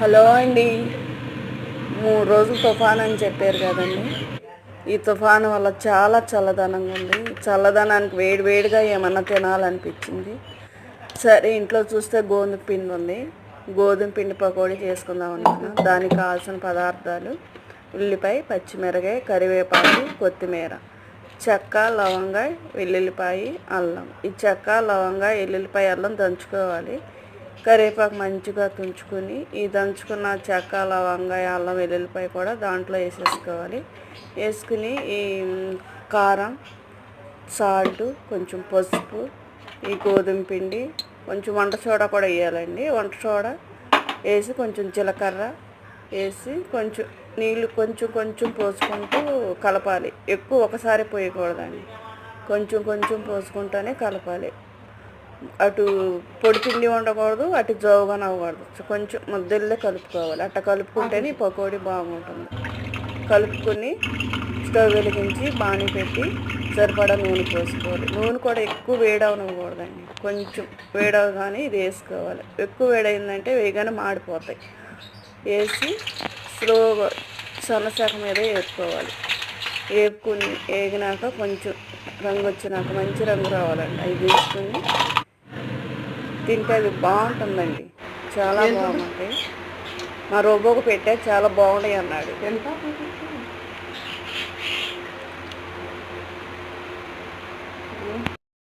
Hello అండి. మూడు రోజులు తుఫాన్ అని చెప్పారు కదండి. ఈ తుఫాను వల్ల చాలా చల్లదనంగా ఉంది. చల్లదనానికి వేడి వేడిగా ఏమన్నా తినాలనిపించింది. సరే ఇంట్లో చూస్తే గోధుమ పిండి ఉంది. గోధుమ పిండి పకోడీ చేసుకుందాం అనుకున్నాను దానికి కావాల్సిన పదార్థాలు ఉల్లిపాయ పచ్చిమిరకాయ కరివేపాకు కొత్తిమీర చెక్క లవంగా వెల్లుల్లిపాయ అల్లం. ఈ చెక్క లవంగా వెల్లుల్లిపాయ అల్లం దంచుకోవాలి. కరివేపాకు మంచిగా తుంచుకొని ఈ దంచుకున్న చెక్క లవంగాయ అల్లం వెల్లుల్లిపాయ కూడా దాంట్లో వేసేసుకోవాలి. వేసుకుని ఈ కారం సాల్ట్ కొంచెం పసుపు ఈ గోధుమ పిండి కొంచెం వంట సోడా కూడా వేయాలండి. వంట సోడా వేసి కొంచెం జీలకర్ర వేసి కొంచెం నీళ్ళు కొంచెం కొంచెం పోసుకుంటూ కలపాలి. ఎక్కువ ఒకసారి పోయకూడదండి. కొంచెం కొంచెం పోసుకుంటూనే కలపాలి. అటు పొడి పిండి ఉండకూడదు అటు జోవుగా అవ్వకూడదు. కొంచెం ముద్దల్లో కలుపుకోవాలి. అట్ట కలుపుకుంటేనే పకోడీ బాగుంటుంది. కలుపుకొని స్టవ్ వెలిగించి బాణీ పెట్టి సరిపడా నూనె పోసుకోవాలి. నూనె కూడా ఎక్కువ వేడవనకూడదండి కొంచెం వేడవగానే ఇది వేసుకోవాలి. ఎక్కువ వేడైందంటే వేగానే మాడిపోతాయి. వేసి స్లోగా సన్నశాఖ మీద వేసుకోవాలి వేపుకుని వేగినాక కొంచెం రంగు వచ్చినాక మంచి రంగు రావాలండి. అవి తీసుకుని తింటే అది బాగుంటుందండి. చాలా బాగుంటాయి మా రోబోకు పెట్టా చాలా బాగున్నాయి అన్నాడు.